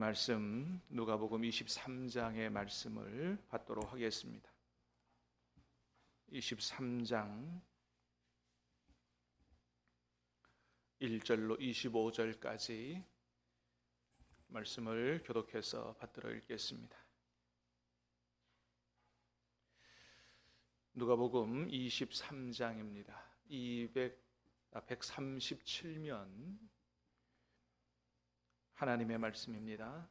말씀 누가복음 23장의 말씀을 받도록 하겠습니다. 23장 1절로 25절까지 말씀을 교독해서 받들어 읽겠습니다. 누가복음 23장입니다. 200 137면 하나님의 말씀입니다.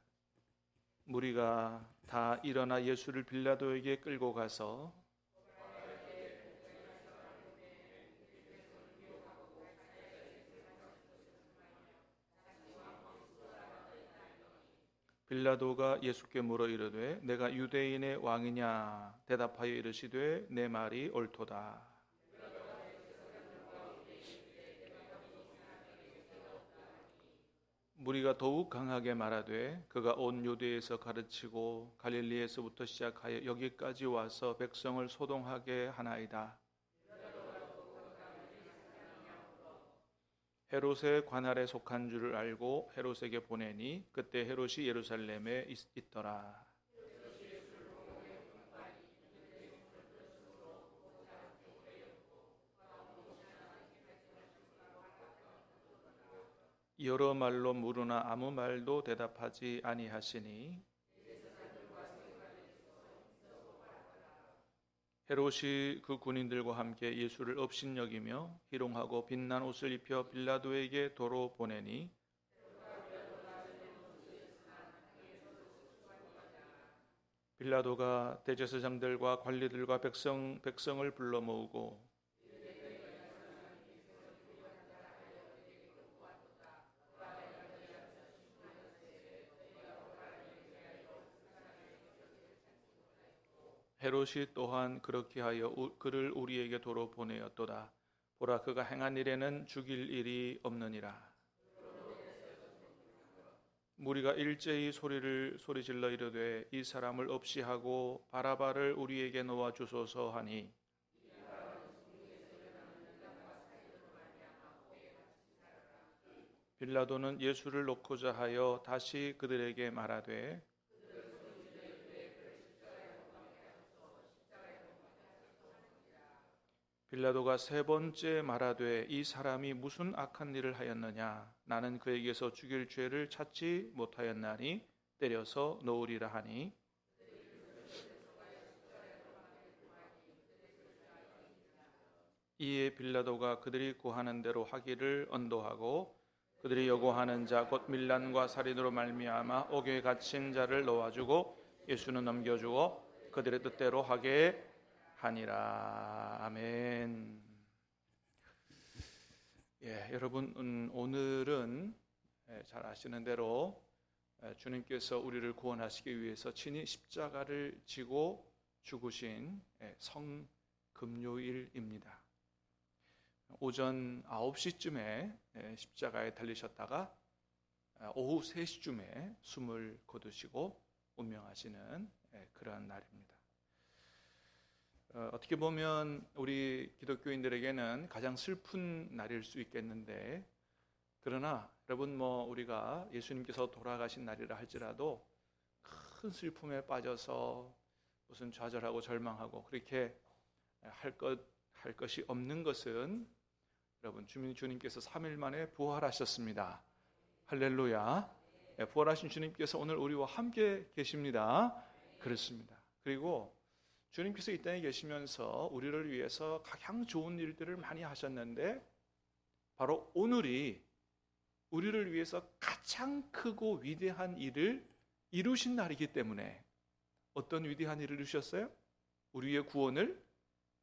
무리가 다 일어나 예수를 빌라도에게 끌고 가서 빌라도가 예수께 물어 이르되 내가 유대인의 왕이냐 대답하여 이르시되 내 말이 옳도다. 무리가 더욱 강하게 말하되 그가 온 유대에서 가르치고 갈릴리에서부터 시작하여 여기까지 와서 백성을 소동하게 하나이다. 헤롯의 관할에 속한 줄을 알고 헤롯에게 보내니 그때 헤롯이 예루살렘에 있, 더라 여러 말로 물으나 아무 말도 대답하지 아니하시니 헤롯이 그 군인들과 함께 예수를 업신여기며 희롱하고 빛난 옷을 입혀 빌라도에게 도로 보내니 빌라도가 대제사장들과 관리들과 백성 백성을 불러 모으고 헤롯이 또한 그렇게 하여 그를 우리에게 도로 보내었도다. 보라 그가 행한 일에는 죽일 일이 없느니라. 무리가 일제히 소리를 소리질러 이르되 이 사람을 없이 하고 바라바를 우리에게 놓아 주소서 하니 빌라도는 예수를 놓고자 하여 다시 그들에게 말하되 빌라도가 세 번째 말하되 이 사람이 무슨 악한 일을 하였느냐? 나는 그에게서 죽일 죄를 찾지 못하였나니 때려서 놓으리라 하니. 이에 빌라도가 그들이 구하는 대로 하기를 언도하고 그들이 요구하는 자 곧 밀란과 살인으로 말미암아 옥에 갇힌 자를 놓아주고 예수는 넘겨주고 그들의 뜻대로 하게 하니라. 아멘. 예, 여러분 음, 오늘은 예, 잘 아시는 대로 예, 주님께서 우리를 구원하시기 위해서 친히 십자가를 지고 죽으신 예, 성금요일입니다. 오전 9시쯤에 십자가에 달리셨다가 오후 3시쯤에 숨을 거두시고 운명하시는 그러한 날입니다. 어, 떻게 보면 우리 기독교인들에게는 가장 슬픈 날일 수 있겠는데 그러나 여러분 뭐 우리가 예수님께서 돌아가신 날이라 할지라도 큰 슬픔에 빠져서 무슨 좌절하고 절망하고 그렇게 할 것 할 것이 없는 것은 여러분 주민 주님께서 3일 만에 부활하셨습니다. 할렐루야. 예, 부활하신 주님께서 오늘 우리와 함께 계십니다. 그렇습니다. 그리고 주님께서 이 땅에 계시면서 우리를 위해서 가장 좋은 일들을 많이 하셨는데 바로 오늘이 우리를 위해서 가장 크고 위대한 일을 이루신 날이기 때문에 어떤 위대한 일을 이루셨어요? 우리의 구원을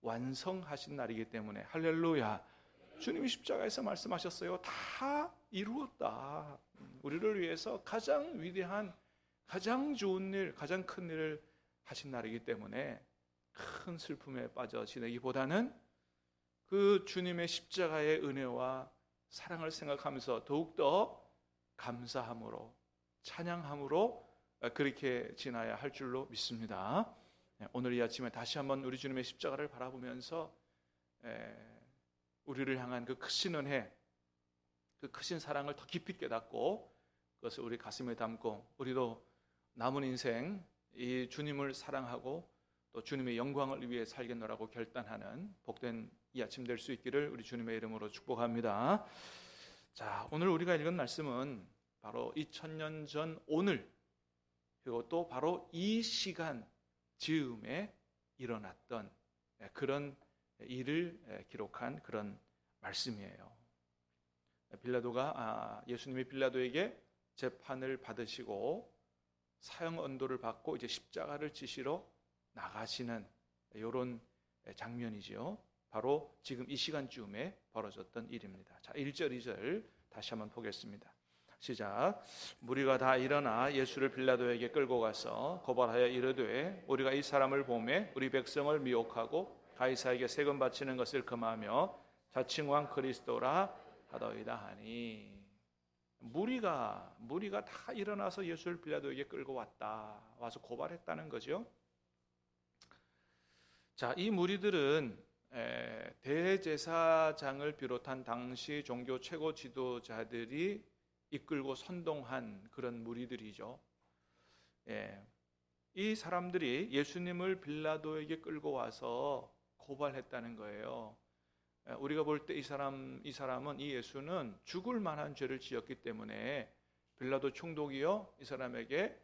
완성하신 날이기 때문에 할렐루야. 주님이 십자가에서 말씀하셨어요. 다 이루었다. 우리를 위해서 가장 위대한 가장 좋은 일, 가장 큰 일을 하신 날이기 때문에 큰 슬픔에 빠져 지내기보다는 그 주님의 십자가의 은혜와 사랑을 생각하면서 더욱더 감사함으로 찬양함으로 그렇게 지나야 할 줄로 믿습니다. 네, 오늘 이 아침에 다시 한번 우리 주님의 십자가를 바라보면서 우리를 향한 그 크신 은혜, 그 크신 사랑을 더 깊이 깨닫고 그것을 우리 가슴에 담고 우리도 남은 인생 이 주님을 사랑하고 또 주님의 영광을 위해 살겠노라고 결단하는 복된 이 아침 될 수 있기를 우리 주님의 이름으로 축복합니다. 자, 오늘 우리가 읽은 말씀은 바로 2000년 전 오늘 그리고 또 바로 이 시간 즈음에 일어났던 그런 일을 기록한 그런 말씀이에요. 빌라도가 아, 예수님이 빌라도에게 재판을 받으시고 사형 언도를 받고 이제 십자가를 지시러 나가시는 이런 장면이지요. 바로 지금 이 시간쯤에 벌어졌던 일입니다. 자, 1절, 2절 다시 한번 보겠습니다. 시작. 무리가 다 일어나 예수를 빌라도에게 끌고 가서 고발하여 이르되 우리가 이 사람을 보매 우리 백성을 미혹하고 가이사에게 세금 바치는 것을 금하며 자칭 왕 그리스도라 하더이다 하니 무리가 무리가 다 일어나서 예수를 빌라도에게 끌고 왔다 와서 고발했다는 거죠. 자, 이 무리들은 대제사장을 비롯한 당시 종교 최고 지도자들이 이끌고 선동한 그런 무리들이죠. 예. 이 사람들이 예수님을 빌라도에게 끌고 와서 고발했다는 거예요. 예, 우리가 볼 때 이 사람 이 사람은 이 예수는 죽을 만한 죄를 지었기 때문에 빌라도 총독이요 이 사람에게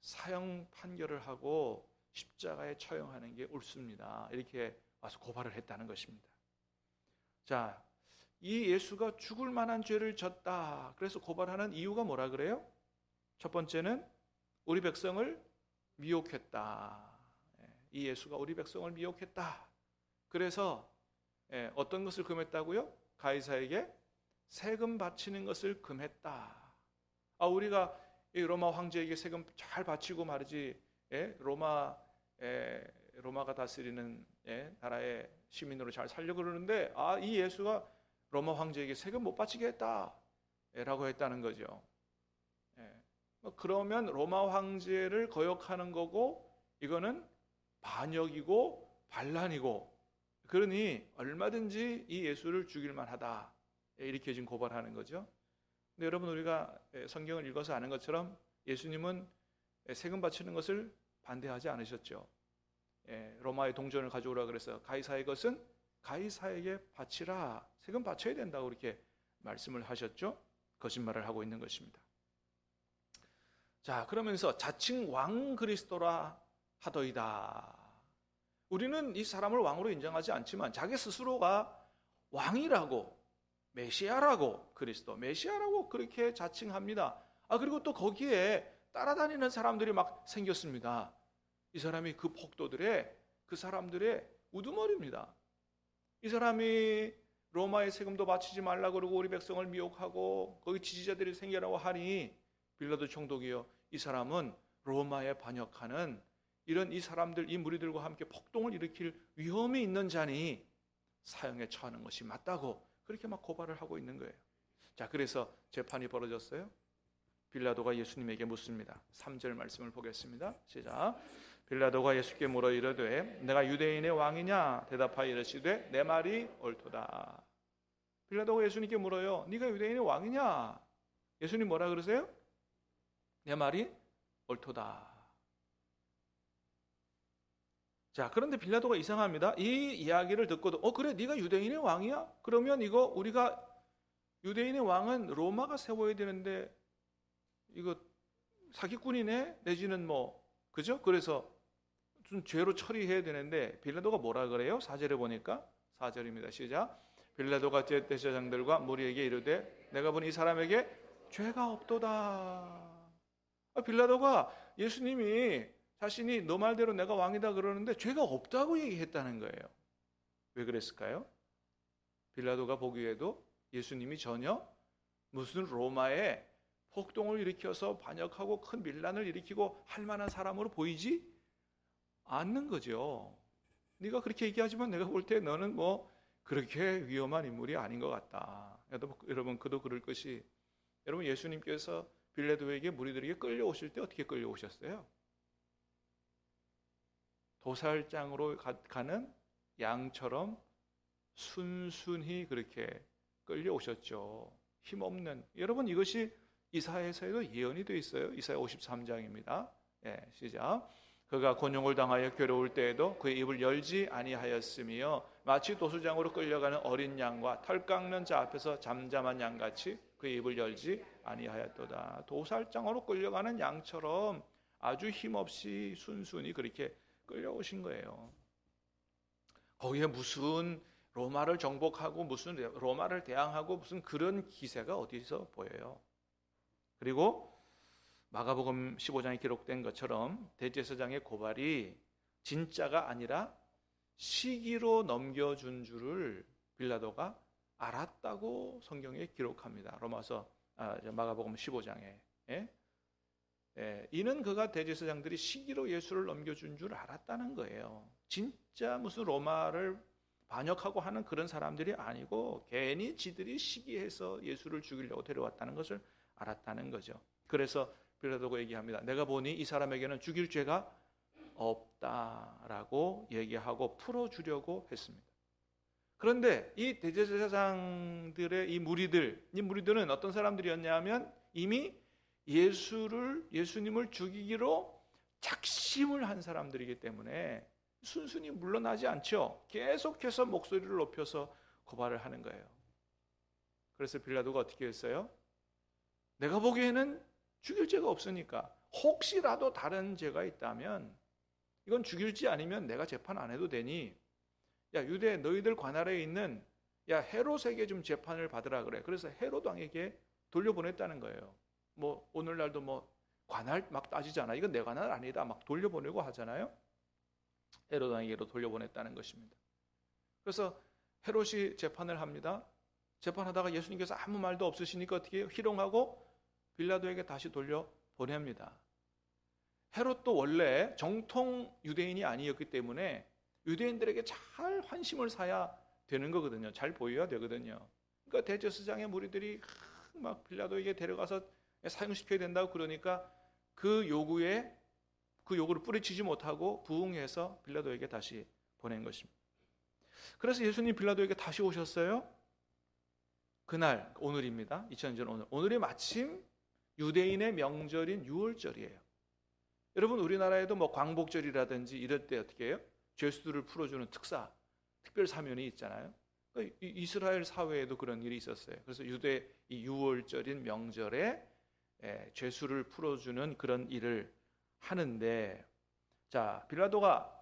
사형 판결을 하고 십자가에 처형하는 게 옳습니다. 이렇게 와서 고발을 했다는 것입니다. 자, 이 예수가 죽을 만한 죄를 졌다. 그래서 고발하는 이유가 뭐라 그래요? 첫 번째는 우리 백성을 미혹했다. 예, 이 예수가 우리 백성을 미혹했다. 그래서 예, 어떤 것을 금했다고요? 가이사에게 세금 바치는 것을 금했다. 아, 우리가 로마 황제에게 세금 잘 바치고 말이지. 예, 로마 로마가 다스리는 나라의 시민으로 잘 살려고 그러는데 아, 이 예수가 로마 황제에게 세금 못 바치게 했다라고 했다는 거죠. 예. 뭐 그러면 로마 황제를 거역하는 거고 이거는 반역이고 반란이고 그러니 얼마든지 이 예수를 죽일 만하다 이렇게 지금 고발하는 거죠. 근데 여러분 우리가 성경을 읽어서 아는 것처럼 예수님은 세금 바치는 것을 반대하지 않으셨죠. 예, 로마의 동전을 가져오라 그래서 가이사의 것은 가이사에게 바치라. 세금 바쳐야 된다고 이렇게 말씀을 하셨죠. 거짓말을 하고 있는 것입니다. 자, 그러면서 자칭 왕 그리스도라 하더이다. 우리는 이 사람을 왕으로 인정하지 않지만 자기 스스로가 왕이라고 메시아라고 그리스도 메시아라고 그렇게 자칭합니다. 아 그리고 또 거기에 따라다니는 사람들이 막 생겼습니다. 이 사람이 그 폭도들의 그 사람들의 우두머리입니다. 이 사람이 로마의 세금도 바치지 말라 그러고 우리 백성을 미혹하고 거기 지지자들이 생겨나고 하니 빌라도 총독이요. 이 사람은 로마에 반역하는 이런 이 사람들 이 무리들과 함께 폭동을 일으킬 위험이 있는 자니 사형에 처하는 것이 맞다고 그렇게 막 고발을 하고 있는 거예요. 자, 그래서 재판이 벌어졌어요. 빌라도가 예수님에게 묻습니다. 3절 말씀을 보겠습니다. 시작. 빌라도가 예수께 물어 이르되 내가 유대인의 왕이냐 대답하여 이르시되 내 말이 옳도다. 빌라도가 예수님께 물어요. 네가 유대인의 왕이냐? 예수님 뭐라 그러세요? 내 말이 옳도다. 자, 그런데 빌라도가 이상합니다. 이 이야기를 듣고도 어 그래 네가 유대인의 왕이야? 그러면 이거 우리가 유대인의 왕은 로마가 세워야 되는데 이거 사기꾼이네 내지는 뭐 그죠? 그래서 좀 죄로 처리해야 되는데 빌라도가 뭐라 그래요? 사절에 보니까 사절입니다. 시작. 빌라도가 제대제장들과 무리에게 이르되 내가 본 이 사람에게 죄가 없도다. 아, 빌라도가 예수님이 자신이 너 말대로 내가 왕이다 그러는데 죄가 없다고 얘기했다는 거예요. 왜 그랬을까요? 빌라도가 보기에도 예수님이 전혀 무슨 로마에 폭동을 일으켜서 반역하고 큰 밀란을 일으키고 할 만한 사람으로 보이지 않는 거죠. 네가 그렇게 얘기하지만 내가 볼 때 너는 뭐 그렇게 위험한 인물이 아닌 것 같다. 여러분 그도 그럴 것이 여러분 예수님께서 빌레도에게 무리들에게 끌려오실 때 어떻게 끌려오셨어요? 도살장으로 가는 양처럼 순순히 그렇게 끌려오셨죠. 힘없는 여러분 이것이 이사야에서도 예언이 되어 있어요. 이사야 53장입니다. 예, 시작. 그가 곤용을 당하여 괴로울 때에도 그의 입을 열지 아니하였으며 마치 도수장으로 끌려가는 어린 양과 털 깎는 자 앞에서 잠잠한 양같이 그의 입을 열지 아니하였도다. 도살장으로 끌려가는 양처럼 아주 힘없이 순순히 그렇게 끌려오신 거예요. 거기에 무슨 로마를 정복하고 무슨 로마를 대항하고 무슨 그런 기세가 어디서 보여요. 그리고 마가복음 15장에 기록된 것처럼 대제사장의 고발이 진짜가 아니라 시기로 넘겨준 줄을 빌라도가 알았다고 성경에 기록합니다. 로마서 아, 마가복음 15장에 예? 예, 이는 그가 대제사장들이 시기로 예수를 넘겨준 줄 알았다는 거예요. 진짜 무슨 로마를 반역하고 하는 그런 사람들이 아니고 괜히 지들이 시기해서 예수를 죽이려고 데려왔다는 것을 알았다는 거죠. 그래서 빌라도가 얘기합니다. 내가 보니 이 사람에게는 죽일 죄가 없다라고 얘기하고 풀어주려고 했습니다. 그런데 이 대제사장들의 이 무리들, 이 무리들은 어떤 사람들이었냐면 이미 예수를 예수님을 죽이기로 작심을 한 사람들이기 때문에 순순히 물러나지 않죠. 계속해서 목소리를 높여서 고발을 하는 거예요. 그래서 빌라도가 어떻게 했어요? 내가 보기에는 죽일 죄가 없으니까 혹시라도 다른 죄가 있다면 이건 죽일지 아니면 내가 재판 안 해도 되니 야 유대 너희들 관할에 있는 야 헤롯에게 좀 재판을 받으라 그래. 그래서 헤롯 왕에게 돌려보냈다는 거예요. 뭐 오늘날도 뭐 관할 막 따지잖아. 이건 내 관할 아니다. 막 돌려보내고 하잖아요. 헤롯 왕에게로 돌려보냈다는 것입니다. 그래서 헤롯이 재판을 합니다. 재판하다가 예수님께서 아무 말도 없으시니까 어떻게? 희롱하고 빌라도에게 다시 돌려 보냅니다. 헤롯도 원래 정통 유대인이 아니었기 때문에 유대인들에게 잘 환심을 사야 되는 거거든요. 잘 보여야 되거든요. 그러니까 대제사장의 무리들이 막 빌라도에게 데려가서 사용시켜야 된다고 그러니까 그 요구에 그 요구를 뿌리치지 못하고 부응해서 빌라도에게 다시 보낸 것입니다. 그래서 예수님 빌라도에게 다시 오셨어요. 그날 오늘입니다. 2000년 오늘. 오늘이 마침 유대인의 명절인 6월절이에요. 여러분 우리나라에도 뭐 광복절이라든지 이럴 때 어떻게 해요? 죄수들을 풀어주는 특사, 특별 사면이 있잖아요. 그러니까 이스라엘 사회에도 그런 일이 있었어요. 그래서 유대 이 6월절인 명절에 죄수를 풀어주는 그런 일을 하는데 자 빌라도가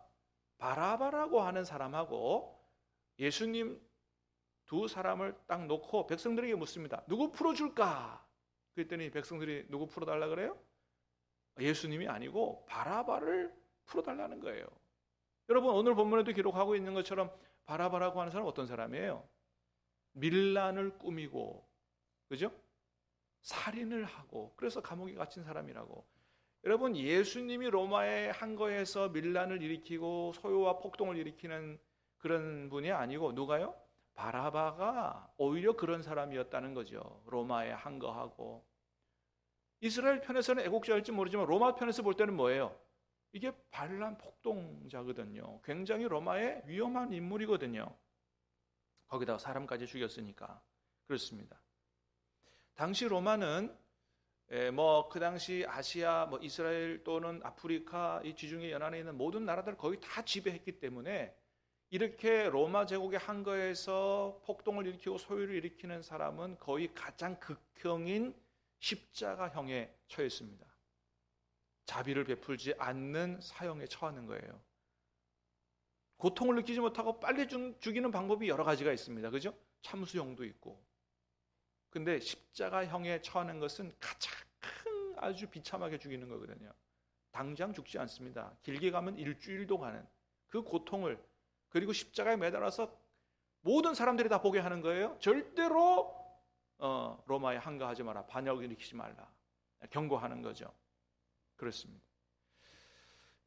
바라바라고 하는 사람하고 예수님 두 사람을 딱 놓고 백성들에게 묻습니다. 누구 풀어줄까? 그랬더니 백성들이 누구 풀어달라 그래요? 예수님이 아니고 바라바를 풀어달라는 거예요. 여러분 오늘 본문에도 기록하고 있는 것처럼 바라바라고 하는 사람은 어떤 사람이에요? 밀란을 꾸미고 그죠? 살인을 하고 그래서 감옥에 갇힌 사람이라고. 여러분 예수님이 로마에 한 거에서 밀란을 일으키고 소요와 폭동을 일으키는 그런 분이 아니고 누가요? 바라바가 오히려 그런 사람이었다는 거죠. 로마에 한 거하고. 이스라엘 편에서는 애국자일지 모르지만 로마 편에서 볼 때는 뭐예요? 이게 반란 폭동자거든요. 굉장히 로마의 위험한 인물이거든요. 거기다가 사람까지 죽였으니까. 그렇습니다. 당시 로마는 뭐 그 당시 아시아, 뭐 이스라엘 또는 아프리카 이 지중해 연안에 있는 모든 나라들을 거의 다 지배했기 때문에 이렇게 로마 제국의 한거에서 폭동을 일으키고 소유를 일으키는 사람은 거의 가장 극형인 십자가형에 처했습니다. 자비를 베풀지 않는 사형에 처하는 거예요. 고통을 느끼지 못하고 빨리 죽이는 방법이 여러 가지가 있습니다. 그죠? 참수형도 있고. 근데 십자가형에 처하는 것은 가장 큰 아주 비참하게 죽이는 거거든요. 당장 죽지 않습니다. 길게 가면 일주일도 가는 그 고통을 그리고 십자가에 매달아서 모든 사람들이 다 보게 하는 거예요. 절대로 어, 로마에 한가하지 마라. 반역을 일으키지 말라. 경고하는 거죠. 그렇습니다.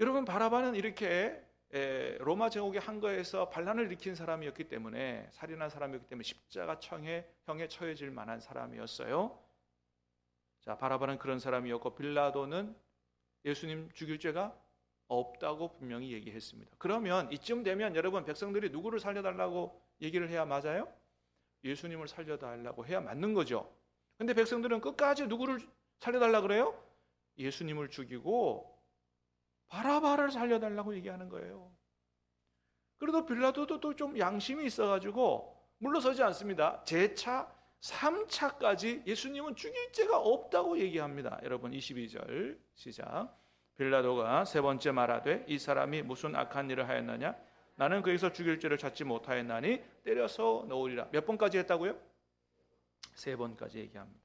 여러분 바라바는 이렇게 에, 로마 제국의 한거에서 반란을 일으킨 사람이었기 때문에 살인한 사람이었기 때문에 십자가 청에 형에 처해질 만한 사람이었어요. 자 바라바는 그런 사람이었고 빌라도는 예수님 죽일 죄가 없다고 분명히 얘기했습니다. 그러면 이쯤 되면 여러분 백성들이 누구를 살려달라고 얘기를 해야 맞아요? 예수님을 살려달라고 해야 맞는 거죠. 근데 백성들은 끝까지 누구를 살려달라 그래요? 예수님을 죽이고 바라바를 살려달라고 얘기하는 거예요. 그래도 빌라도도 또 좀 양심이 있어가지고 물러서지 않습니다. 제차 3차까지 예수님은 죽일 죄가 없다고 얘기합니다. 여러분 22절 시작. 빌라도가 세 번째 말하되 이 사람이 무슨 악한 일을 하였느냐? 나는 그에서 죽일 죄를 찾지 못하였나니 때려서 놓으리라. 몇 번까지 했다고요? 세 번까지 얘기합니다.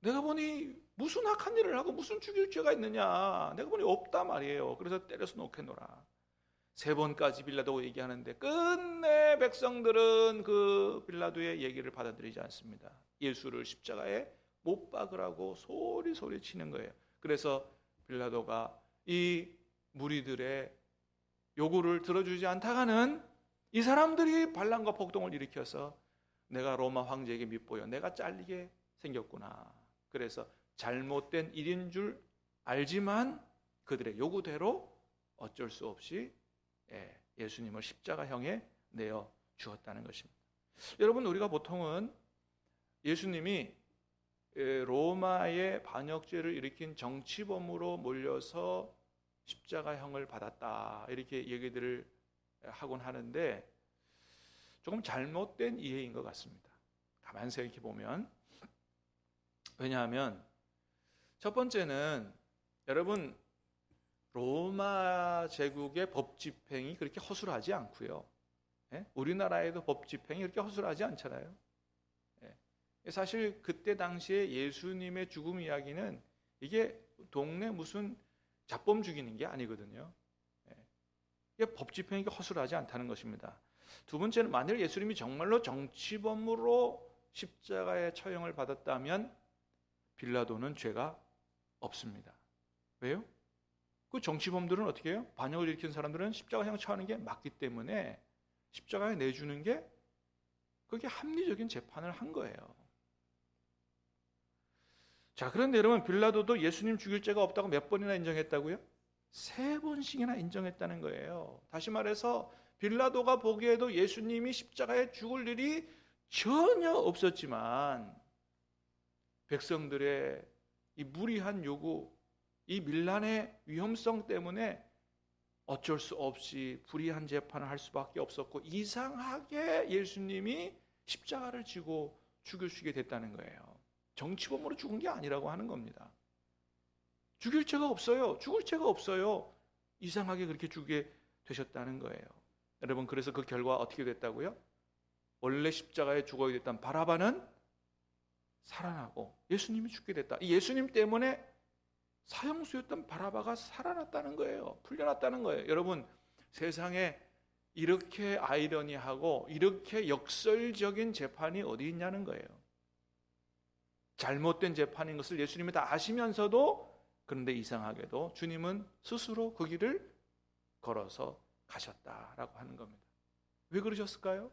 내가 보니 무슨 악한 일을 하고 무슨 죽일 죄가 있느냐? 내가 보니 없다 말이에요. 그래서 때려서 놓겠노라. 세 번까지 빌라도 얘기하는데 끝내 백성들은 그 빌라도의 얘기를 받아들이지 않습니다. 예수를 십자가에 못 박으라고 소리 소리 치는 거예요. 그래서 빌라도가 이 무리들의 요구를 들어주지 않다가는 이 사람들이 반란과 폭동을 일으켜서 내가 로마 황제에게 밑보여 내가 잘리게 생겼구나. 그래서 잘못된 일인 줄 알지만 그들의 요구대로 어쩔 수 없이 예, 예수님을 십자가형에 내어 주었다는 것입니다. 여러분 우리가 보통은 예수님이 예, 로마의 반역죄를 일으킨 정치범으로 몰려서 십자가형을 받았다 이렇게 얘기들을 하곤 하는데 조금 잘못된 이해인 것 같습니다. 가만 생각해 보면 왜냐하면 첫 번째는 여러분 로마 제국의 법 집행이 그렇게 허술하지 않고요. 예? 우리나라에도 법 집행이 그렇게 허술하지 않잖아요. 예. 사실 그때 당시에 예수님의 죽음 이야기는 이게 동네 무슨 잡범 죽이는 게 아니거든요. 예. 이게 법 집행이 허술하지 않다는 것입니다. 두 번째는 만일 예수님이 정말로 정치범으로 십자가의 처형을 받았다면 빌라도는 죄가 없습니다. 왜요? 그 정치범들은 어떻게 해요? 반역을 일으킨 사람들은 십자가형 처하는 게 맞기 때문에 십자가에 내주는 게 그게 합리적인 재판을 한 거예요. 자, 그런데 여러분 빌라도도 예수님 죽일 죄가 없다고 몇 번이나 인정했다고요? 세 번씩이나 인정했다는 거예요. 다시 말해서 빌라도가 보기에도 예수님이 십자가에 죽을 일이 전혀 없었지만 백성들의 이 무리한 요구, 이 밀란의 위험성 때문에 어쩔 수 없이 불의한 재판을 할 수밖에 없었고 이상하게 예수님이 십자가를 지고 죽으시게 됐다는 거예요. 정치범으로 죽은 게 아니라고 하는 겁니다. 죽일 죄가 없어요. 죽을 죄가 없어요. 이상하게 그렇게 죽게 되셨다는 거예요. 여러분 그래서 그 결과 어떻게 됐다고요? 원래 십자가에 죽어야 됐던 바라바는 살아나고 예수님이 죽게 됐다. 예수님 때문에 사형수였던 바라바가 살아났다는 거예요. 풀려났다는 거예요. 여러분 세상에 이렇게 아이러니하고 이렇게 역설적인 재판이 어디 있냐는 거예요. 잘못된 재판인 것을 예수님이 다 아시면서도 그런데 이상하게도 주님은 스스로 그 길을 걸어서 가셨다라고 하는 겁니다. 왜 그러셨을까요?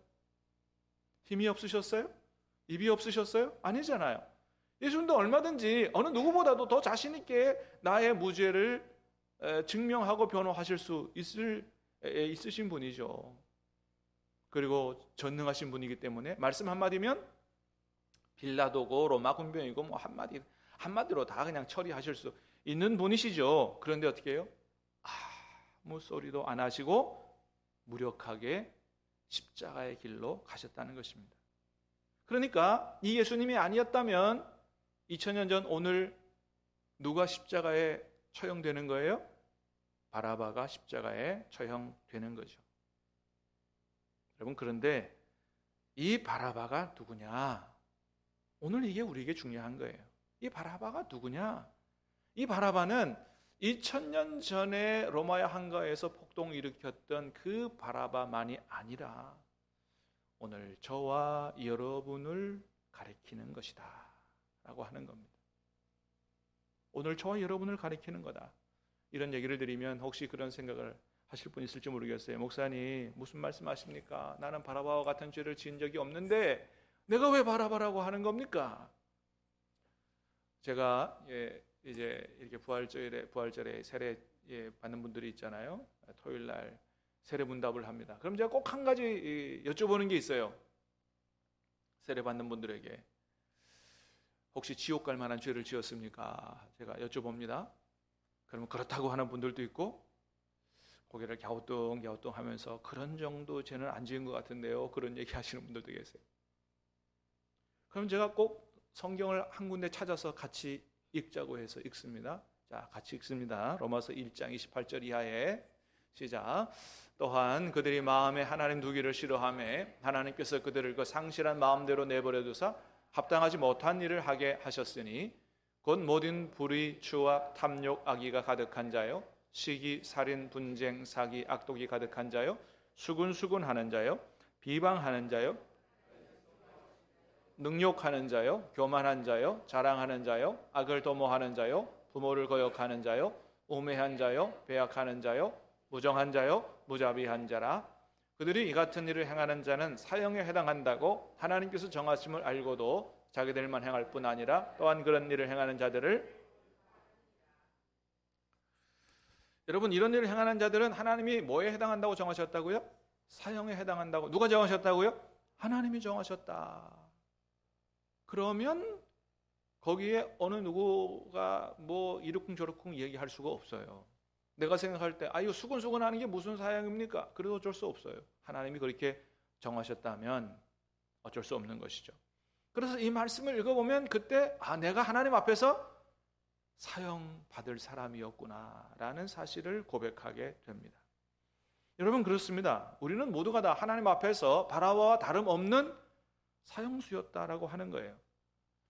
힘이 없으셨어요? 입이 없으셨어요? 아니잖아요. 예수님도 얼마든지 어느 누구보다도 더 자신 있게 나의 무죄를 증명하고 변호하실 수 있을 있으신 분이죠. 그리고 전능하신 분이기 때문에 말씀 한마디면 빌라도고 로마 군병이고 뭐 한마디 한마디로 다 그냥 처리하실 수 있는 분이시죠. 그런데 어떻게 해요? 아무 소리도 안 하시고 무력하게 십자가의 길로 가셨다는 것입니다. 그러니까 이 예수님이 아니었다면 2000년 전 오늘 누가 십자가에 처형되는 거예요? 바라바가 십자가에 처형되는 거죠. 여러분 그런데 이 바라바가 누구냐? 오늘 이게 우리에게 중요한 거예요. 이 바라바가 누구냐? 이 바라바는 2000년 전에 로마의 한가에서 폭동 일으켰던 그 바라바만이 아니라 오늘 저와 여러분을 가리키는 것이다. 라고 하는 겁니다. 오늘 저와 여러분을 가리키는 거다. 이런 얘기를 드리면 혹시 그런 생각을 하실 분 있을지 모르겠어요. 목사님, 무슨 말씀 하십니까? 나는 바라바와 같은 죄를 지은 적이 없는데 내가 왜 바라바라고 하는 겁니까? 제가 예, 이제 이렇게 부활절에 부활절에 세례 예, 받는 분들이 있잖아요. 토요일 날 세례 문답을 합니다. 그럼 제가 꼭 한 가지 여쭤보는 게 있어요. 세례 받는 분들에게 혹시 지옥 갈 만한 죄를 지었습니까? 제가 여쭤봅니다. 그러면 그렇다고 하는 분들도 있고 고개를 갸우뚱 갸우뚱 하면서 그런 정도 죄는 안 지은 것 같은데요. 그런 얘기 하시는 분들도 계세요. 그럼 제가 꼭 성경을 한 군데 찾아서 같이 읽자고 해서 읽습니다. 자, 같이 읽습니다. 로마서 1장 28절 이하에 시작. 또한 그들이 마음에 하나님 두기를 싫어함에 하나님께서 그들을 그 상실한 마음대로 내버려 두사 합당하지 못한 일을 하게 하셨으니 곧 모든 불의, 추악, 탐욕, 악의가 가득한 자요 시기, 살인, 분쟁, 사기, 악독이 가득한 자요 수군수군하는 자요 비방하는 자요 능욕하는 자요 교만한 자요 자랑하는 자요 악을 도모하는 자요 부모를 거역하는 자요 우매한 자요 배약하는 자요 무정한 자요 무자비한 자라 그들이 이 같은 일을 행하는 자는 사형에 해당한다고 하나님께서 정하심을 알고도 자기들만 행할 뿐 아니라 또한 그런 일을 행하는 자들을 여러분 이런 일을 행하는 자들은 하나님이 뭐에 해당한다고 정하셨다고요? 사형에 해당한다고 누가 정하셨다고요? 하나님이 정하셨다. 그러면 거기에 어느 누구가 뭐 이러쿵저러쿵 얘기할 수가 없어요. 내가 생각할 때, 아, 이거 수근수근 하는 게 무슨 사양입니까? 그래도 어쩔 수 없어요. 하나님이 그렇게 정하셨다면 어쩔 수 없는 것이죠. 그래서 이 말씀을 읽어보면 그때, 아, 내가 하나님 앞에서 사형받을 사람이었구나라는 사실을 고백하게 됩니다. 여러분, 그렇습니다. 우리는 모두가 다 하나님 앞에서 바라와 다름없는 사형수였다라고 하는 거예요.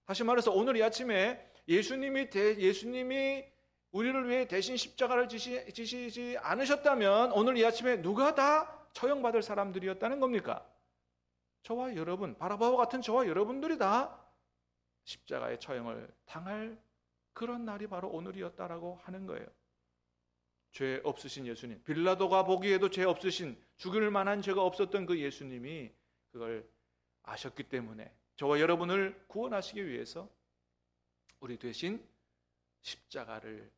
다시 말해서 오늘 이 아침에 예수님이, 대, 예수님이 우리를 위해 대신 십자가를 지시, 지시지 않으셨다면 오늘 이 아침에 누가 다 처형받을 사람들이었다는 겁니까? 저와 여러분, 바라바와 같은 저와 여러분들이 다 십자가의 처형을 당할 그런 날이 바로 오늘이었다라고 하는 거예요. 죄 없으신 예수님, 빌라도가 보기에도 죄 없으신 죽을 만한 죄가 없었던 그 예수님이 그걸 아셨기 때문에 저와 여러분을 구원하시기 위해서 우리 대신 십자가를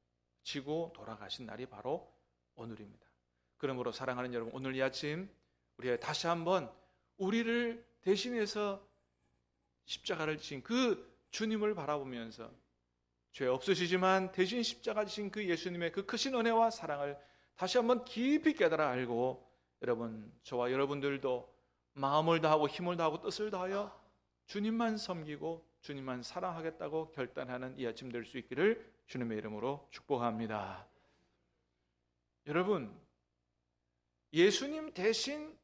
지고 돌아가신 날이 바로 오늘입니다. 그러므로 사랑하는 여러분, 오늘 이 아침 우리가 다시 한번 우리를 대신해서 십자가를 지신 그 주님을 바라보면서 죄 없으시지만 대신 십자가 지신 그 예수님의 그 크신 은혜와 사랑을 다시 한번 깊이 깨달아 알고 여러분 저와 여러분들도 마음을 다하고 힘을 다하고 뜻을 다하여 주님만 섬기고 주님만 사랑하겠다고 결단하는 이 아침 될 수 있기를 주님의 이름으로 축복합니다. 여러분, 예수님 대신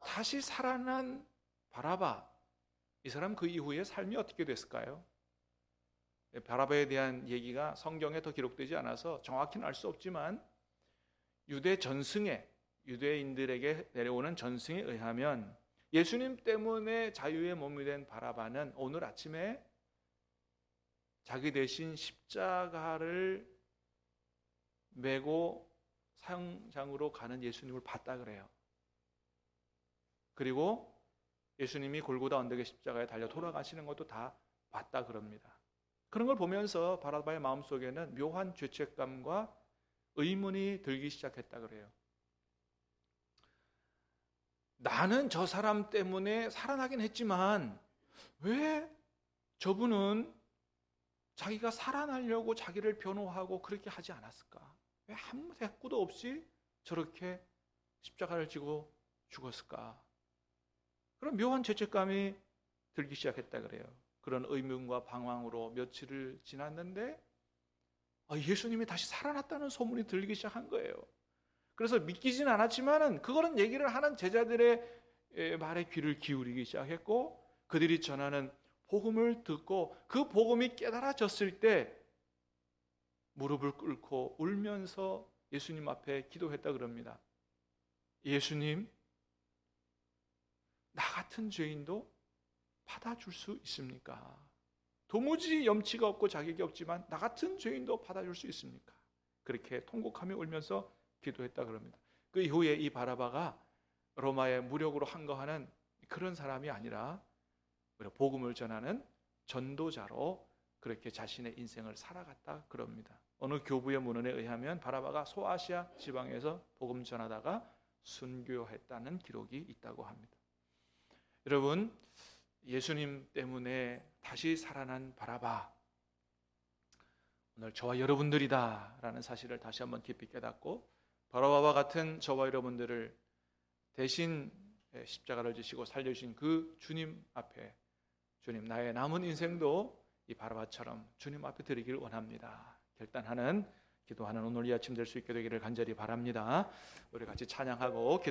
다시 살아난 바라바, 이 사람 그 이후에 삶이 어떻게 됐을까요? 바라바에 대한 얘기가 성경에 더 기록되지 않아서 정확히는 알 수 없지만 유대 전승에 유대인들에게 내려오는 전승에 의하면 예수님 때문에 자유의 몸이 된 바라바는 오늘 아침에 자기 대신 십자가를 메고 사형장으로 가는 예수님을 봤다 그래요. 그리고 예수님이 골고다 언덕의 십자가에 달려 돌아가시는 것도 다 봤다 그럽니다. 그런 걸 보면서 바라바의 마음속에는 묘한 죄책감과 의문이 들기 시작했다 그래요. 나는 저 사람 때문에 살아나긴 했지만 왜 저분은 자기가 살아나려고 자기를 변호하고 그렇게 하지 않았을까? 왜 아무 대꾸도 없이 저렇게 십자가를 지고 죽었을까? 그런 묘한 죄책감이 들기 시작했다 그래요. 그런 의문과 방황으로 며칠을 지났는데 아, 예수님이 다시 살아났다는 소문이 들리기 시작한 거예요. 그래서 믿기진 않았지만은 그거는 얘기를 하는 제자들의 말에 귀를 기울이기 시작했고 그들이 전하는 복음을 듣고 그 복음이 깨달아졌을 때 무릎을 꿇고 울면서 예수님 앞에 기도했다 그럽니다. 예수님, 나 같은 죄인도 받아줄 수 있습니까? 도무지 염치가 없고 자격이 없지만 나 같은 죄인도 받아줄 수 있습니까? 그렇게 통곡하며 울면서 기도했다 그럽니다. 그 이후에 이 바라바가 로마의 무력으로 항거하는 그런 사람이 아니라 복음을 전하는 전도자로 그렇게 자신의 인생을 살아갔다 그럽니다. 어느 교부의 문헌에 의하면 바라바가 소아시아 지방에서 복음 전하다가 순교했다는 기록이 있다고 합니다. 여러분, 예수님 때문에 다시 살아난 바라바. 오늘 저와 여러분들이다라는 사실을 다시 한번 깊이 깨닫고 바라바와 같은 저와 여러분들을 대신 십자가를 지시고 살려주신 그 주님 앞에 주님 나의 남은 인생도 이 바라바처럼 주님 앞에 드리길 원합니다. 결단하는 기도하는 오늘 이 아침 될 수 있게 되기를 간절히 바랍니다. 우리 같이 찬양하고 기도